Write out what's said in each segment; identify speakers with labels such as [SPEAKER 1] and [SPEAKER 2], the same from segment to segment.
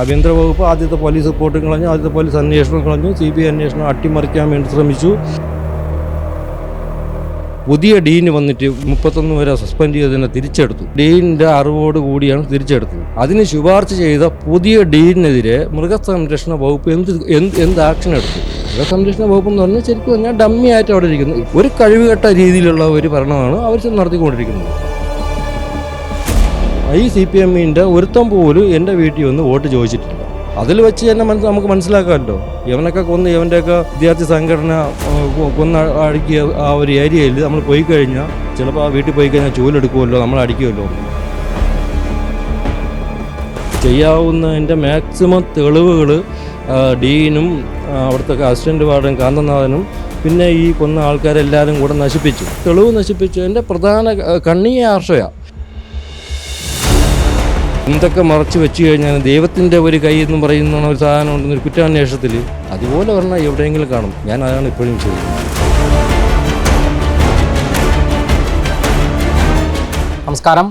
[SPEAKER 1] ആഭ്യന്തര വകുപ്പ് ആദ്യത്തെ പോലീസ് റിപ്പോർട്ടും കളഞ്ഞു ആദ്യത്തെ പോലീസ് അന്വേഷണം കളഞ്ഞു സി ബി ഐ അന്വേഷണം അട്ടിമറിക്കാൻ വേണ്ടി ശ്രമിച്ചു. പുതിയ ഡീന് വന്നിട്ട് മുപ്പത്തൊന്ന് വരെ സസ്പെൻഡ് ചെയ്തതിനെ തിരിച്ചെടുത്തു. ഡീനിന്റെ അറിവോട് കൂടിയാണ് തിരിച്ചെടുത്തത്. അതിന് ശുപാർശ ചെയ്ത പുതിയ ഡീനെതിരെ മൃഗസംരക്ഷണ വകുപ്പ് എന്ത് എന്ത് എന്ത് ആക്ഷൻ എടുത്തു? മൃഗസംരക്ഷണ വകുപ്പ് എന്ന് പറഞ്ഞാൽ ശരിക്കും പറഞ്ഞാൽ ഡമ്മി ആയിട്ട് അവിടെ ഇരിക്കുന്നു. ഒരു കഴിവുകെട്ട രീതിയിലുള്ള ഒരു ഭരണമാണ് അവർ നടത്തിക്കൊണ്ടിരിക്കുന്നത്. ഈ സി പി എമ്മിന്റെ ഒരുത്തം പോലും എന്റെ വീട്ടിൽ ഒന്ന് വോട്ട് ചോദിച്ചിട്ടില്ല. അതിൽ വെച്ച് തന്നെ മനസ്സ് നമുക്ക് മനസ്സിലാക്കാമല്ലോ. ഇവനൊക്കെ കൊന്ന് ഇവന്റെയൊക്കെ വിദ്യാർത്ഥി സംഘടന കൊന്ന അടിക്കിയ ആ ഒരു ഏരിയയിൽ നമ്മൾ പോയി കഴിഞ്ഞാൽ ചിലപ്പോൾ ആ വീട്ടിൽ പോയി കഴിഞ്ഞാൽ ചൂലെടുക്കുമല്ലോ നമ്മൾ അടിക്കുമല്ലോ. ചെയ്യാവുന്നതിന്റെ മാക്സിമം തെളിവുകൾ ഡീനും അവിടുത്തെ അസിസ്റ്റന്റ് വാർഡൻ കാന്തനാഥനും പിന്നെ ഈ കൊന്ന ആൾക്കാരെല്ലാവരും കൂടെ നശിപ്പിച്ചു. തെളിവ് നശിപ്പിച്ചു. എന്റെ പ്രധാന കണ്ണിയെ ആർഷയാണ് എന്തൊക്കെ മറച്ചു വെച്ച് കഴിഞ്ഞാൽ ദൈവത്തിന്റെ ഒരു കൈ എന്ന് പറയുന്ന ഒരു സാധനം ഉണ്ടെന്ന് ഒരു കുറ്റാന്വേഷണത്തിൽ അതുപോലെ പറഞ്ഞാൽ എവിടെയെങ്കിലും കാണും. ഞാൻ അതാണ് ഇപ്പോഴും ചെയ്യുന്നത്.
[SPEAKER 2] നമസ്കാരം.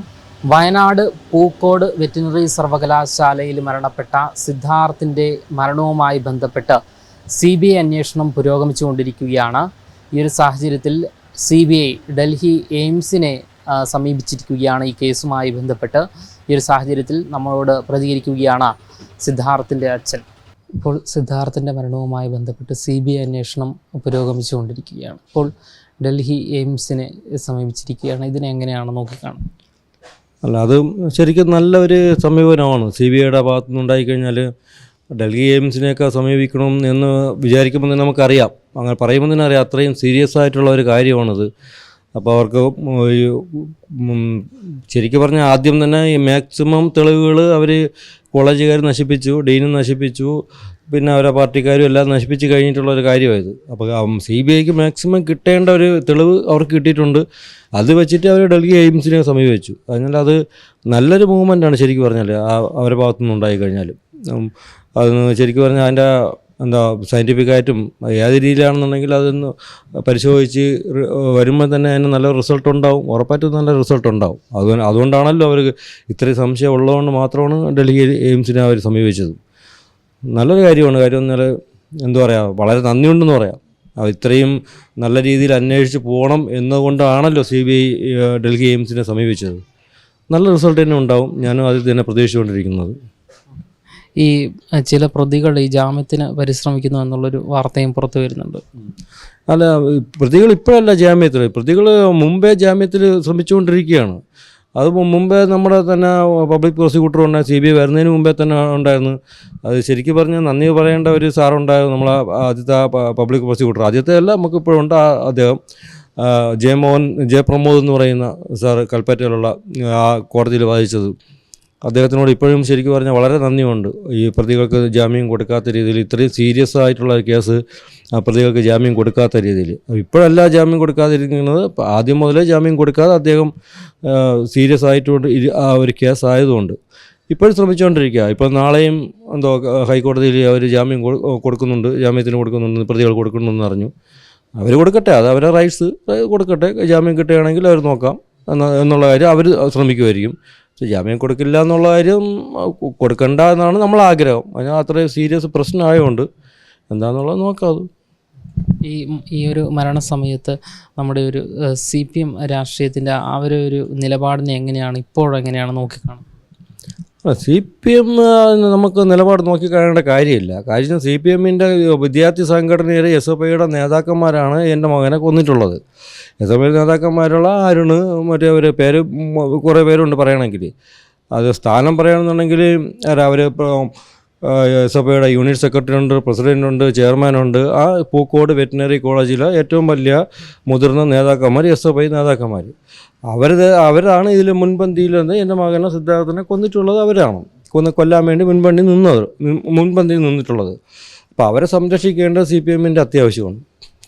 [SPEAKER 2] വയനാട് പൂക്കോട് വെറ്റിനറി സർവകലാശാലയിൽ മരണപ്പെട്ട സിദ്ധാർത്ഥിന്റെ മരണവുമായി ബന്ധപ്പെട്ട് സി ബി ഐ അന്വേഷണം പുരോഗമിച്ചുകൊണ്ടിരിക്കുകയാണ്. ഈ ഒരു സാഹചര്യത്തിൽ സി ബി ഐ ഡൽഹി എയിംസിനെ സമീപിച്ചിരിക്കുകയാണ് ഈ കേസുമായി ബന്ധപ്പെട്ട്. ഈ ഒരു സാഹചര്യത്തിൽ നമ്മളോട് പ്രതികരിക്കുകയാണ് സിദ്ധാർത്ഥിന്റെ അച്ഛൻ. ഇപ്പോൾ സിദ്ധാർത്ഥിന്റെ മരണവുമായി ബന്ധപ്പെട്ട് സി ബി ഐ അന്വേഷണം പുരോഗമിച്ചുകൊണ്ടിരിക്കുകയാണ്. ഇപ്പോൾ ഡൽഹി എയിംസിനെ സമീപിച്ചിരിക്കുകയാണ്. ഇതിനെ എങ്ങനെയാണ് നോക്കിക്കാണുന്നത്?
[SPEAKER 1] അല്ല അത് ശരിക്കും നല്ലൊരു സമീപനമാണ്. സി ബി ഐയുടെ ഭാഗത്തു നിന്നുണ്ടായിക്കഴിഞ്ഞാൽ ഡൽഹി എയിംസിനെയൊക്കെ സമീപിക്കണം എന്ന് വിചാരിക്കുമ്പോൾ തന്നെ നമുക്കറിയാം. അങ്ങനെ പറയുമ്പോൾ തന്നെ അറിയാം അത്രയും സീരിയസ് ആയിട്ടുള്ള ഒരു കാര്യമാണത്. അപ്പോൾ അവർക്ക് ശരിക്കും പറഞ്ഞാൽ ആദ്യം തന്നെ മാക്സിമം തെളിവുകൾ അവർ കോളേജുകാർ നശിപ്പിച്ചു ഡീനും നശിപ്പിച്ചു പിന്നെ അവരെ പാർട്ടിക്കാരും എല്ലാം നശിപ്പിച്ച് കഴിഞ്ഞിട്ടുള്ള ഒരു കാര്യമായത് അപ്പോൾ സി ബി ഐക്ക് മാക്സിമം കിട്ടേണ്ട ഒരു തെളിവ് അവർക്ക് കിട്ടിയിട്ടുണ്ട്. അത് വെച്ചിട്ട് അവർ ഡൽഹി എയിംസിനെ സമീപിച്ചു. അതിനാൽ അത് നല്ലൊരു മൂവ്മെന്റാണ് ശരിക്കും പറഞ്ഞാൽ അവരുടെ ഭാഗത്തുനിന്ന് ഉണ്ടായി കഴിഞ്ഞാൽ അത് ശരിക്കും പറഞ്ഞാൽ അതിന്റെ എന്താ സയന്റിഫിക്കായിട്ടും ഏത് രീതിയിലാണെന്നുണ്ടെങ്കിൽ അതൊന്ന് പരിശോധിച്ച് വരുമ്പോൾ തന്നെ അതിന് നല്ല റിസൾട്ട് ഉണ്ടാവും. ഉറപ്പായിട്ടും നല്ല റിസൾട്ട് ഉണ്ടാവും. അത് അതുകൊണ്ടാണല്ലോ അവർ ഇത്രയും സംശയം ഉള്ളതുകൊണ്ട് മാത്രമാണ് ഡൽഹി എയിംസിനെ അവർ സമീപിച്ചത്. നല്ലൊരു കാര്യമാണ്. കാര്യം എന്നാൽ എന്താ പറയുക വളരെ നന്ദിയുണ്ടെന്ന് പറയാം. ഇത്രയും നല്ല രീതിയിൽ അന്വേഷിച്ച് പോകണം എന്നതുകൊണ്ടാണല്ലോ സി ബി ഐ ഡൽഹി എയിംസിനെ സമീപിച്ചത്. നല്ല റിസൾട്ട് തന്നെ ഉണ്ടാവും. ഞാനും അതിൽ തന്നെ പ്രതീക്ഷിച്ചുകൊണ്ടിരിക്കുന്നത്.
[SPEAKER 2] ഈ ചില പ്രതികൾ ഈ ജാമ്യത്തിന് പരിശ്രമിക്കുന്നു എന്നുള്ളൊരു വാർത്തയും പുറത്തു വരുന്നുണ്ട്.
[SPEAKER 1] അല്ല പ്രതികൾ ഇപ്പോഴല്ല ജാമ്യത്തിൽ പ്രതികൾ മുമ്പേ ജാമ്യത്തിൽ ശ്രമിച്ചുകൊണ്ടിരിക്കുകയാണ്. അത് മുമ്പേ നമ്മുടെ തന്നെ പബ്ലിക് പ്രോസിക്യൂട്ടർ ഉണ്ട് സി ബി ഐ വരുന്നതിന് മുമ്പേ തന്നെ ഉണ്ടായിരുന്നു. അത് ശരിക്കും പറഞ്ഞാൽ നന്ദി പറയേണ്ട ഒരു സാറുണ്ടായിരുന്നു നമ്മളെ ആദ്യത്തെ പബ്ലിക് പ്രോസിക്യൂട്ടർ. ആദ്യത്തെ അല്ല നമുക്ക് ഉണ്ട് ആ അദ്ദേഹം ജയമോഹൻ ജയപ്രമോദ് എന്ന് പറയുന്ന സാർ കൽപ്പറ്റയിലുള്ള ആ കോടതിയിൽ വാദിച്ചത്. അദ്ദേഹത്തിനോട് ഇപ്പോഴും ശരിക്കും പറഞ്ഞാൽ വളരെ നന്ദിയുണ്ട്. ഈ പ്രതികൾക്ക് ജാമ്യം കൊടുക്കാത്ത രീതിയിൽ ഇത്രയും സീരിയസ് ആയിട്ടുള്ള കേസ് പ്രതികൾക്ക് ജാമ്യം കൊടുക്കാത്ത രീതിയിൽ. ഇപ്പോഴല്ല ജാമ്യം കൊടുക്കാതിരിക്കുന്നത്. ആദ്യം മുതലേ ജാമ്യം കൊടുക്കാതെ അദ്ദേഹം സീരിയസ് ആയിട്ടുകൊണ്ട് ആ ഒരു കേസ് ആയതുകൊണ്ട്. ഇപ്പോഴും ശ്രമിച്ചുകൊണ്ടിരിക്കുക. ഇപ്പോൾ നാളെയും എന്തോ ഹൈക്കോടതിയിൽ അവർ ജാമ്യം കൊടു- കൊടുക്കുന്നുണ്ട്. ജാമ്യത്തിന് കൊടുക്കുന്നുണ്ട്. പ്രതികൾ കൊടുക്കുന്നുണ്ടെന്ന് അറിഞ്ഞു. അവർ കൊടുക്കട്ടെ. അത് അവരുടെ റൈറ്റ്സ് കൊടുക്കട്ടെ. ജാമ്യം കിട്ടുകയാണെങ്കിൽ അവർ നോക്കാം. എന്നുള്ള കാര്യം അവർ ശ്രമിക്കുമായിരിക്കും. ജാമ്യം കൊടുക്കില്ല എന്നുള്ള കാര്യം കൊടുക്കണ്ട എന്നാണ് നമ്മൾ ആഗ്രഹം. അതിന് അത്രയും സീരിയസ് പ്രശ്നമായതുകൊണ്ട് എന്താണെന്നുള്ളത് നോക്കാം
[SPEAKER 2] ഈ ഈ ഒരു മരണസമയത്ത് നമ്മുടെ ഒരു സി പി എം രാഷ്ട്രീയത്തിന്റെ ആ ഒരു നിലപാടിനെ എങ്ങനെയാണ് ഇപ്പോഴെങ്ങനെയാണ് നോക്കിക്കാണുന്നത്?
[SPEAKER 1] സി പി എം നമുക്ക് നിലപാട് നോക്കിക്കാണേണ്ട കാര്യമില്ല. കാര്യം സി പി എമ്മിന്റെ വിദ്യാർത്ഥി സംഘടനയുടെ എസ് എഫ് ഐയുടെ നേതാക്കന്മാരാണ് എന്റെ മകനെ കൊന്നിട്ടുള്ളത്. എസ് എഫ് ഐ നേതാക്കന്മാരുള്ള അരുണ് മറ്റേ ഒരു പേര് കുറേ പേരുണ്ട് പറയണമെങ്കിൽ അത് സ്ഥാനം പറയുകയാണെന്നുണ്ടെങ്കിൽ അവർ എഫ് യൂണിറ്റ് സെക്രട്ടറി ഉണ്ട് പ്രസിഡന്റ് ഉണ്ട് ചെയർമാനുണ്ട്. ആ പൂക്കോട് വെറ്റിനറി കോളേജിലെ ഏറ്റവും വലിയ മുതിർന്ന നേതാക്കന്മാർ എസ് എഫ് ഐ നേതാക്കന്മാർ അവരത് അവരാണ് ഇതിൽ മുൻപന്തിയിൽ നിന്ന് എന്റെ മകനെ സിദ്ധാർത്ഥനെ കൊന്നിട്ടുള്ളത് അവരാണ്. കൊന്ന് കൊല്ലാൻ വേണ്ടി മുൻപന്തി നിന്നത് മുൻപന്തിയിൽ നിന്നിട്ടുള്ളത്. അപ്പോൾ അവരെ സംരക്ഷിക്കേണ്ടത് സി പി എമ്മിന്റെ അത്യാവശ്യമാണ്.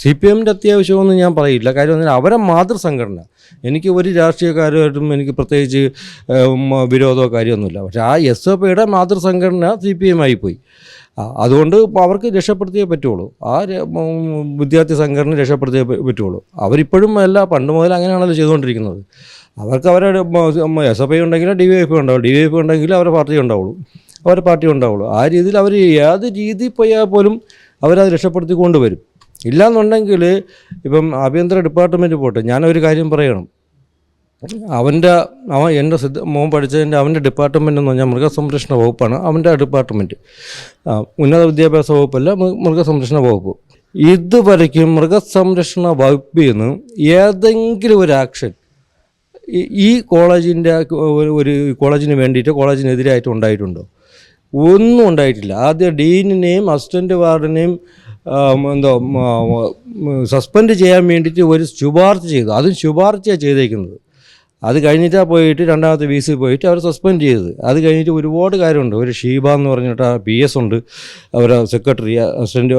[SPEAKER 1] സി പി എമ്മിന്റെ അത്യാവശ്യമെന്ന് ഞാൻ പറയില്ല. കാര്യം എന്ന് പറഞ്ഞാൽ അവരെ മാതൃസംഘടന. എനിക്ക് ഒരു രാഷ്ട്രീയക്കാരുമായിട്ടും എനിക്ക് പ്രത്യേകിച്ച് വിരോധമോ കാര്യമൊന്നുമില്ല പക്ഷേ ആ എസ് എഫ് ഐയുടെ മാതൃസംഘടന സി പി എം ആയിപ്പോയി അതുകൊണ്ട് അവർക്ക് രക്ഷപ്പെടുത്തിയേ പറ്റുള്ളൂ. ആ വിദ്യാർത്ഥി സംഘടന രക്ഷപ്പെടുത്തിയേ പറ്റുള്ളൂ. അവരിപ്പോഴും അല്ല പണ്ട് മുതൽ അങ്ങനെയാണല്ലോ ചെയ്തുകൊണ്ടിരിക്കുന്നത്. അവർക്ക് അവരുടെ എസ് എഫ് ഐ ഉണ്ടെങ്കിൽ ഡി വൈ എഫ് ഉണ്ടാവും ഡി വൈ എഫ് ഉണ്ടെങ്കിൽ അവരുടെ പാർട്ടി ഉണ്ടാവുള്ളൂ. അവരുടെ പാർട്ടി ഉണ്ടാവുള്ളൂ. ആ രീതിയിൽ അവർ ഏത് രീതിയിൽ പോയാൽ പോലും അവരത് രക്ഷപ്പെടുത്തി കൊണ്ടുവരും ഇല്ലാന്നുണ്ടെങ്കിൽ ഇപ്പം ആഭ്യന്തര ഡിപ്പാർട്ട്മെന്റ് പോട്ടെ ഞാനൊരു കാര്യം പറയണം. അവന്റെ അവൻ എന്റെ സിദ്ധ മോൻ പഠിച്ചതിന്റെ അവന്റെ ഡിപ്പാർട്ട്മെന്റ് എന്ന് പറഞ്ഞാൽ മൃഗസംരക്ഷണ വകുപ്പാണ് അവന്റെ ഡിപ്പാർട്ട്മെന്റ് ഉന്നത വിദ്യാഭ്യാസ വകുപ്പല്ല മൃഗസംരക്ഷണ വകുപ്പ്. ഇതുവരയ്ക്കും മൃഗസംരക്ഷണ വകുപ്പിൽ നിന്ന് ഏതെങ്കിലും ഒരു ആക്ഷൻ ഈ- കോളേജിന്റെ ഒരു- കോളേജിന് വേണ്ടിയിട്ട് കോളേജിനെതിരായിട്ട് ഉണ്ടായിട്ടുണ്ടോ? ഒന്നും ഉണ്ടായിട്ടില്ല. ആദ്യം ഡീനിനെയും അസിസ്റ്റന്റ് വാർഡിനെയും എന്തോ സസ്പെൻഡ് ചെയ്യാൻ വേണ്ടിയിട്ട് ഒരു ശുപാർശ ചെയ്തു. അതും ശുപാർശയാണ് ചെയ്തേക്കുന്നത്. അത് കഴിഞ്ഞിട്ടാണ് പോയിട്ട് രണ്ടാമത്തെ വി സി പോയിട്ട് അവർ സസ്പെൻഡ് ചെയ്തത്. അത് കഴിഞ്ഞിട്ട് ഒരുപാട് കാര്യമുണ്ട്. ഒരു ഷീബ എന്ന് പറഞ്ഞിട്ട് പി എസ് ഉണ്ട്. അവരെ സെക്രട്ടറി അസിസ്റ്റന്റ്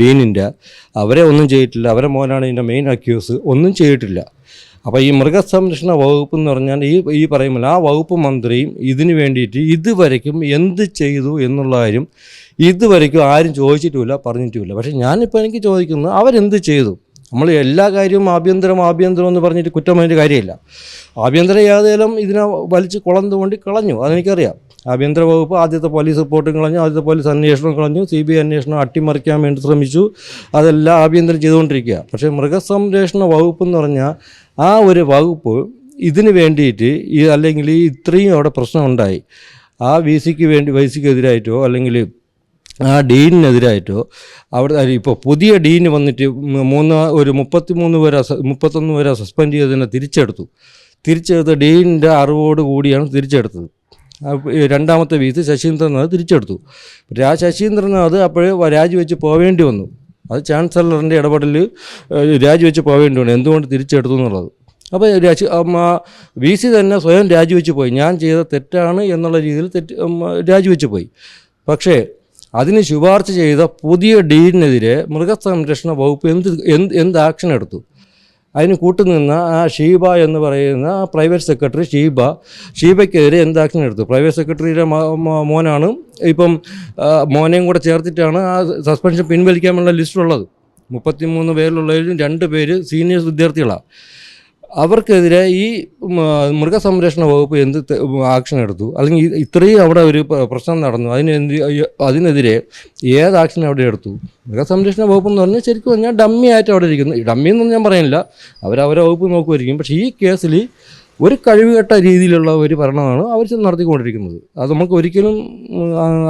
[SPEAKER 1] ഡീനിന്റെ അവരെ ഒന്നും ചെയ്തിട്ടില്ല. അവരെ മോനാണ് ഇതിന്റെ മെയിൻ അക്യൂസ് ഒന്നും ചെയ്തിട്ടില്ല. അപ്പോൾ ഈ മൃഗസംരക്ഷണ വകുപ്പ് എന്ന് പറഞ്ഞാൽ ഈ ഈ പറയുമ്പോൾ ആ വകുപ്പ് മന്ത്രിയും ഇതിന് വേണ്ടിയിട്ട് ഇതുവരയ്ക്കും എന്ത് ചെയ്തു എന്നുള്ള കാര്യം ഇതുവരയ്ക്കും ആരും ചോദിച്ചിട്ടുമില്ല പറഞ്ഞിട്ടുമില്ല. പക്ഷേ ഞാനിപ്പോൾ എനിക്ക് ചോദിക്കുന്നത് അവരെന്ത് ചെയ്തു? നമ്മൾ എല്ലാ കാര്യവും ആഭ്യന്തരം ആഭ്യന്തരം എന്ന് പറഞ്ഞിട്ട് കുറ്റം കുറ്റമായിട്ട് കാര്യമില്ല. ആഭ്യന്തര ഏതെങ്കിലും ഇതിനെ വലിച്ച് കുളന്തുകൊണ്ട് കളഞ്ഞു അതെനിക്കറിയാം. ആഭ്യന്തര വകുപ്പ് ആദ്യത്തെ പോലീസ് റിപ്പോർട്ടും കളഞ്ഞു ആദ്യത്തെ പോലീസ് അന്വേഷണം കളഞ്ഞു. സി ബി ഐ അന്വേഷണം അട്ടിമറിക്കാൻ വേണ്ടി ശ്രമിച്ചു. അതെല്ലാം ആഭ്യന്തരം ചെയ്തുകൊണ്ടിരിക്കുക. പക്ഷേ മൃഗസംരക്ഷണ വകുപ്പ് എന്ന് പറഞ്ഞാൽ ആ ഒരു വകുപ്പ് ഇതിന് വേണ്ടിയിട്ട് ഈ അല്ലെങ്കിൽ ഇത്രയും അവിടെ പ്രശ്നം ഉണ്ടായി ആ വി സിക്ക് വേണ്ടി വൈ സിക്ക് എതിരായിട്ടോ അല്ലെങ്കിൽ ആ ഡീനിനെതിരായിട്ടോ അവിടെ ഇപ്പോൾ പുതിയ ഡീന് വന്നിട്ട് മൂന്ന് ഒരു മുപ്പത്തി മൂന്ന് പേരെ മുപ്പത്തൊന്ന് പേരെ സസ്പെൻഡ് ചെയ്തതിനെ തിരിച്ചെടുത്തു. തിരിച്ചെടുത്ത ഡീനിന്റെ അറിവോട് കൂടിയാണ് തിരിച്ചെടുത്തത്. രണ്ടാമത്തെ വീസ് ശശീന്ദ്രനാഥ് തിരിച്ചെടുത്തു. രാ ശശീന്ദ്രൻ ശശീന്ദ്രനാഥ് അപ്പോഴേ രാജിവെച്ച് പോവേണ്ടി വന്നു. അത് ചാൻസലറിന്റെ ഇടപെടൽ രാജിവെച്ച് പോവേണ്ടി വന്നു. എന്തുകൊണ്ട് തിരിച്ചെടുത്തു എന്നുള്ളത്. അപ്പോൾ രാജി വി സി തന്നെ സ്വയം രാജിവെച്ച് പോയി. ഞാൻ ചെയ്ത തെറ്റാണ് എന്നുള്ള രീതിയിൽ തെറ്റ് രാജിവെച്ച് പോയി. പക്ഷേ അതിന് ശുപാർശ ചെയ്ത പുതിയ ഡീലിനെതിരെ മൃഗസംരക്ഷണ വകുപ്പ് എന്ത് എന്ത് എന്ത് ആക്ഷൻ എടുത്തു? അതിന് കൂട്ടുനിന്ന ആ ഷീബ എന്ന് പറയുന്ന ആ പ്രൈവറ്റ് സെക്രട്ടറി ഷീബ ഷീബയ്ക്കെതിരെ എന്ത് ആക്ഷൻ എടുത്തു? പ്രൈവറ്റ് സെക്രട്ടറിയുടെ മോനാണ്. ഇപ്പം മോനെയും കൂടെ ചേർത്തിട്ടാണ് ആ സസ്പെൻഷൻ പിൻവലിക്കാനുള്ള ലിസ്റ്റുള്ളത് മുപ്പത്തിമൂന്ന് പേരിലുള്ളതിലും രണ്ട് പേര് സീനിയർ വിദ്യാർത്ഥികളാണ് അവർക്കെതിരെ ഈ മൃഗസംരക്ഷണ വകുപ്പ് എന്ത് ആക്ഷൻ എടുത്തു? അല്ലെങ്കിൽ ഇത്രയും അവിടെ ഒരു പ്രശ്നം നടന്നു. അതിന് എന്ത് അതിനെതിരെ ഏത് ആക്ഷൻ അവിടെ എടുത്തു? മൃഗസംരക്ഷണ വകുപ്പ് എന്ന് പറഞ്ഞാൽ ശരിക്കും പറഞ്ഞാൽ ഡമ്മി ആയിട്ട് അവിടെ ഇരിക്കുന്നു. ഡമ്മി എന്നൊന്നും ഞാൻ പറയുന്നില്ല. അവരവരെ വകുപ്പ് നോക്കുമായിരിക്കും. പക്ഷേ ഈ കേസിൽ ഒരു കഴിവുകെട്ട രീതിയിലുള്ള ഒരു ഭരണമാണ് അവർ നടത്തിക്കൊണ്ടിരിക്കുന്നത്. അത് നമുക്ക് ഒരിക്കലും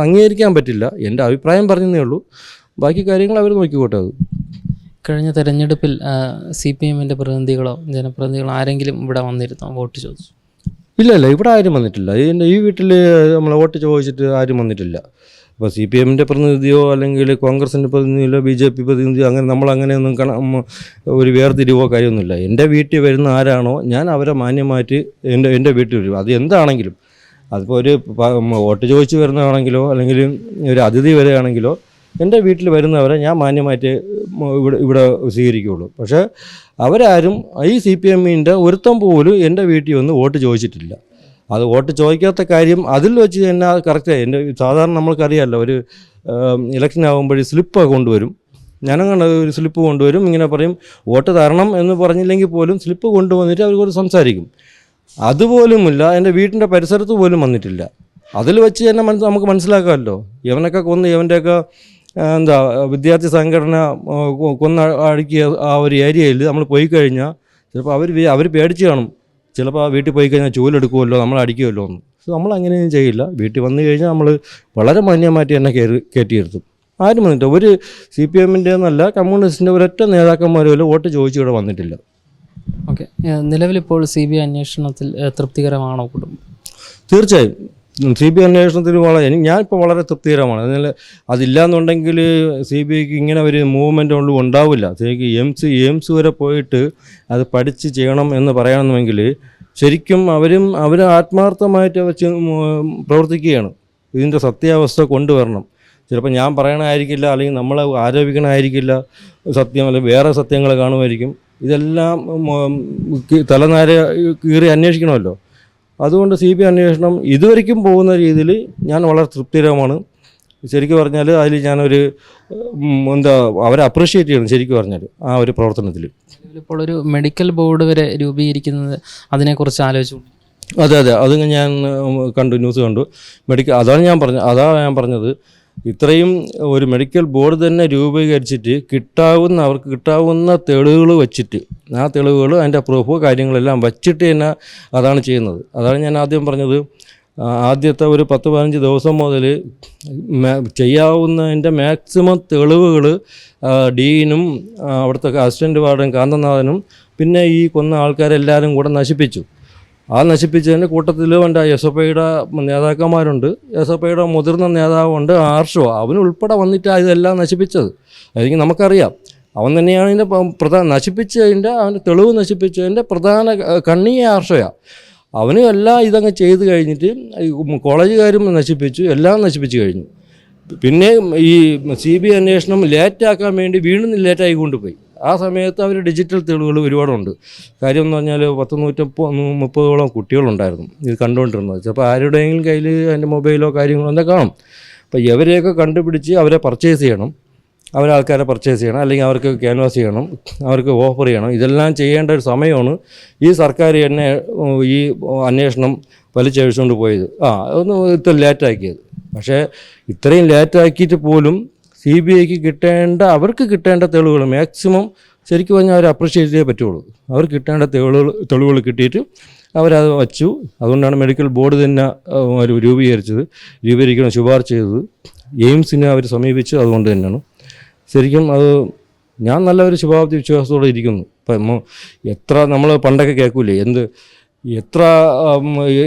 [SPEAKER 1] അംഗീകരിക്കാൻ പറ്റില്ല. എന്റെ അഭിപ്രായം പറഞ്ഞതേ ഉള്ളൂ. ബാക്കി കാര്യങ്ങൾ അവർ നോക്കിക്കോട്ടെ അത്.
[SPEAKER 2] കഴിഞ്ഞ തെരഞ്ഞെടുപ്പിൽ സി പി എമ്മിന്റെ പ്രതിനിധികളോ ജനപ്രതിനിധികളോ ആരെങ്കിലും ഇവിടെ വന്നിരുന്നോ വോട്ട് ചോദിച്ചു?
[SPEAKER 1] ഇല്ല ഇല്ല ഇവിടെ ആരും വന്നിട്ടില്ല. ഈ വീട്ടിൽ നമ്മൾ വോട്ട് ചോദിച്ചിട്ട് ആരും വന്നിട്ടില്ല. ഇപ്പോൾ സി പി എമ്മിന്റെ പ്രതിനിധിയോ അല്ലെങ്കിൽ കോൺഗ്രസിന്റെ പ്രതിനിധിയോ ബി ജെ പി പ്രതിനിധിയോ അങ്ങനെ നമ്മൾ അങ്ങനെയൊന്നും കണ ഒരു വേർതിരിവോ കാര്യമൊന്നുമില്ല. എന്റെ വീട്ടിൽ വരുന്ന ആരാണോ ഞാൻ അവരെ മാന്യമായിട്ട് എന്റെ എന്റെ വീട്ടിൽ വരും. അത് എന്താണെങ്കിലും അതിപ്പോൾ ഒരു വോട്ട് ചോദിച്ച് വരുന്നതാണെങ്കിലോ അല്ലെങ്കിൽ ഒരു അതിഥി വരികയാണെങ്കിലോ എന്റെ വീട്ടിൽ വരുന്നവരെ ഞാൻ മാന്യമായിട്ട് ഇവിടെ ഇവിടെ സ്വീകരിക്കുകയുള്ളൂ പക്ഷേ അവരാരും ഈ സി പി എമ്മിന്റെ ഒരുത്തം പോലും എന്റെ വീട്ടിൽ വന്ന് വോട്ട് ചോദിച്ചിട്ടില്ല. അത് വോട്ട് ചോദിക്കാത്ത കാര്യം അതിൽ വെച്ച് തന്നെ അത് കറക്റ്റായി എന്റെ സാധാരണ നമ്മൾക്കറിയാമല്ലോ ഒരു ഇലക്ഷൻ ആകുമ്പോഴേ സ്ലിപ്പ് കൊണ്ടുവരും. ഞാനങ്ങനെ ഒരു സ്ലിപ്പ് കൊണ്ടുവരും ഇങ്ങനെ പറയും വോട്ട് തരണം എന്ന് പറഞ്ഞില്ലെങ്കിൽ പോലും സ്ലിപ്പ് കൊണ്ടുവന്നിട്ട് അവർ സംസാരിക്കും. അതുപോലുമില്ല എന്റെ വീട്ടിന്റെ പരിസരത്ത് പോലും വന്നിട്ടില്ല. അതിൽ വെച്ച് തന്നെ മനസ്സ് നമുക്ക് മനസ്സിലാക്കാമല്ലോ. ഇവനൊക്കെ കൊന്ന് ഇവന്റെയൊക്കെ എന്താ വിദ്യാർത്ഥി സംഘടന കൊന്ന അടിക്കിയ ആ ഒരു ഏരിയയിൽ നമ്മൾ പോയി കഴിഞ്ഞാൽ ചിലപ്പോൾ അവർ അവർ പേടിച്ച് കാണും. ചിലപ്പോൾ ആ വീട്ടിൽ പോയി കഴിഞ്ഞാൽ ചൂലെടുക്കുമല്ലോ നമ്മൾ അടിക്കുമല്ലോ എന്ന്. സോ നമ്മൾ അങ്ങനെയൊന്നും ചെയ്യില്ല. വീട്ടിൽ വന്നു കഴിഞ്ഞാൽ നമ്മൾ വളരെ മാന്യമായിട്ട് തന്നെ കയറി കയറ്റിയിരുത്തും. ആരും വന്നിട്ട് ഒരു സി പി എമ്മിന്റെ എന്നല്ല കമ്മ്യൂണിസ്റ്റിന്റെ ഒരൊറ്റ നേതാക്കന്മാർ പോലും വോട്ട് ചോദിച്ചു ഇവിടെ വന്നിട്ടില്ല.
[SPEAKER 2] ഓക്കെ. നിലവിലിപ്പോൾ സി ബി ഐ അന്വേഷണത്തിൽ തൃപ്തികരമാണോ കുടുംബം?
[SPEAKER 1] തീർച്ചയായും. സി ബി ഐ അന്വേഷണത്തിന് വളരെ ഞാനിപ്പോൾ വളരെ തൃപ്തികരമാണ്. അതിനാൽ അതില്ലാന്നുണ്ടെങ്കിൽ സി ബി ഐക്ക് ഇങ്ങനെ ഒരു മൂവ്മെന്റ് ഒന്നും ഉണ്ടാവില്ല. ശരിക്കും എയിംസ് എയിംസ് വരെ പോയിട്ട് അത് പഠിച്ച് ചെയ്യണം എന്ന് പറയണമെങ്കിൽ ശരിക്കും അവരും അവർ ആത്മാർത്ഥമായിട്ട് വെച്ച് പ്രവർത്തിക്കുകയാണ്. ഇതിന്റെ സത്യാവസ്ഥ കൊണ്ടുവരണം. ചിലപ്പോൾ ഞാൻ പറയണമായിരിക്കില്ല അല്ലെങ്കിൽ നമ്മൾ ആരോപിക്കണമായിരിക്കില്ല സത്യം അല്ലെങ്കിൽ വേറെ സത്യങ്ങൾ കാണുമായിരിക്കും. ഇതെല്ലാം തലനാര കീറി അന്വേഷിക്കണമല്ലോ. അതുകൊണ്ട് സി ബി അന്വേഷണം ഇതുവരയ്ക്കും പോകുന്ന രീതിയിൽ ഞാൻ വളരെ തൃപ്തികരമാണ്. ശരിക്കും പറഞ്ഞാൽ അതിൽ ഞാനൊരു എന്താ അവരെ അപ്രീഷിയേറ്റ് ചെയ്യണം ശരിക്കും പറഞ്ഞാൽ ആ ഒരു പ്രവർത്തനത്തിൽ.
[SPEAKER 2] ഇപ്പോൾ ഒരു മെഡിക്കൽ ബോർഡ് വരെ രൂപീകരിക്കുന്നത് അതിനെക്കുറിച്ച് ആലോചിച്ചു.
[SPEAKER 1] അതെ അതെ. അത് ഞാൻ കണ്ടു ന്യൂസ് കണ്ടു. മെഡിക്കൽ അതാണ് ഞാൻ പറഞ്ഞത് അതാണ് ഞാൻ പറഞ്ഞത്. ഇത്രയും ഒരു മെഡിക്കൽ ബോർഡ് തന്നെ രൂപീകരിച്ചിട്ട് കിട്ടാവുന്ന അവർക്ക് കിട്ടാവുന്ന തെളിവുകൾ വച്ചിട്ട് ആ തെളിവുകൾ അതിന്റെ പ്രൂഫ് കാര്യങ്ങളെല്ലാം വച്ചിട്ട് തന്നെ അതാണ് ചെയ്യുന്നത്. അതാണ് ഞാൻ ആദ്യം പറഞ്ഞത്. ആദ്യത്തെ ഒരു പത്ത് പതിനഞ്ച് ദിവസം മുതൽ ചെയ്യാവുന്നതിന്റെ മാക്സിമം തെളിവുകൾ ഡീനും അവിടുത്തെ അസിസ്റ്റന്റ് വാർഡൻ കാന്തനാഥനും പിന്നെ ഈ കൊന്ന ആൾക്കാരെല്ലാവരും കൂടെ നശിപ്പിച്ചു. ആ നശിപ്പിച്ചതിന്റെ കൂട്ടത്തിൽ വേണ്ട ഐയുടെ നേതാക്കന്മാരുണ്ട്. ഐയുടെ മുതിർന്ന നേതാവുണ്ട് ആർഷോ. അവനുൾപ്പെടെ വന്നിട്ടാണ് ഇതെല്ലാം നശിപ്പിച്ചത്. അല്ലെങ്കിൽ നമുക്കറിയാം. അവൻ തന്നെയാണ് ഇതിന്റെ പ്രധാന നശിപ്പിച്ചതിന്റെ അവന്റെ തെളിവ് നശിപ്പിച്ചതിന്റെ പ്രധാന കണ്ണിയെ ആർഷോയാണ് അവനും എല്ലാം ഇതങ്ങ് ചെയ്ത് കഴിഞ്ഞിട്ട് കോളേജുകാരും നശിപ്പിച്ചു എല്ലാം നശിപ്പിച്ചു കഴിഞ്ഞു. പിന്നെ ഈ സി ബി അന്വേഷണം ലേറ്റാക്കാൻ വേണ്ടി വീണ്ടും ലേറ്റായി കൊണ്ടുപോയി ആ സമയത്ത് അവർ ഡിജിറ്റൽ തെളിവുകൾ ഒരുപാടുണ്ട്. കാര്യം എന്ന് പറഞ്ഞാൽ പത്ത് നൂറ്റപ്പോ മുപ്പതോളം കുട്ടികളുണ്ടായിരുന്നു ഇത് കണ്ടുകൊണ്ടിരുന്നത് ചിലപ്പോൾ ആരുടെയെങ്കിലും കയ്യിൽ അതിന്റെ മൊബൈലോ കാര്യങ്ങളോ എന്താ കാണും. അപ്പോൾ ഇവരെയൊക്കെ കണ്ടുപിടിച്ച് അവരെ പർച്ചേസ് ചെയ്യണം. അവരാൾക്കാരെ പർച്ചേസ് ചെയ്യണം. അല്ലെങ്കിൽ അവർക്ക് ക്യാൻവാസ് ചെയ്യണം. അവർക്ക് ഓഫർ ചെയ്യണം. ഇതെല്ലാം ചെയ്യേണ്ട ഒരു സമയമാണ് ഈ സർക്കാർ തന്നെ ഈ അന്വേഷണം വലിച്ചഴിച്ചുകൊണ്ട് പോയത്. ആ ഒന്ന് ഇത്ര ലേറ്റാക്കിയത് പക്ഷേ ഇത്രയും ലേറ്റാക്കിയിട്ട് പോലും സി ബി ഐക്ക് കിട്ടേണ്ട അവർക്ക് കിട്ടേണ്ട തെളിവുകൾ മാക്സിമം ശരിക്കും പറഞ്ഞാൽ അവർ അപ്രിഷ്യേറ്റ് ചെയ്തേ പറ്റുള്ളൂ. അവർക്ക് കിട്ടേണ്ട തെളിവുകൾ തെളിവുകൾ കിട്ടിയിട്ട് അവരത് വച്ചു. അതുകൊണ്ടാണ് മെഡിക്കൽ ബോർഡ് തന്നെ അവർ രൂപീകരിച്ചത് രൂപീകരിക്കണം ശുപാർശ ചെയ്തത്. എയിംസിനെ അവർ സമീപിച്ചു അതുകൊണ്ട് തന്നെയാണ്. ശരിക്കും അത് ഞാൻ നല്ല ഒരു ശുഭാപ്തി വിശ്വാസത്തോടെ ഇരിക്കുന്നു. ഇപ്പം എത്ര നമ്മൾ പണ്ടൊക്കെ കേൾക്കൂലേ എന്ത് എത്ര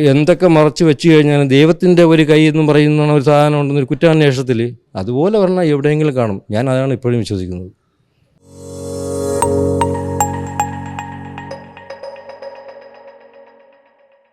[SPEAKER 1] എന്തൊക്കെ മറച്ചു വെച്ച് കഴിഞ്ഞാൽ ദൈവത്തിന്റെ ഒരു കൈ എന്ന് പറയുന്ന ഒരു സാധനം ഉണ്ടെന്നൊരു കുറ്റാന്വേഷണത്തിൽ അതുപോലെ പറഞ്ഞാൽ എവിടെയെങ്കിലും കാണും. ഞാൻ അതാണ് ഇപ്പോഴും വിശ്വസിക്കുന്നത്.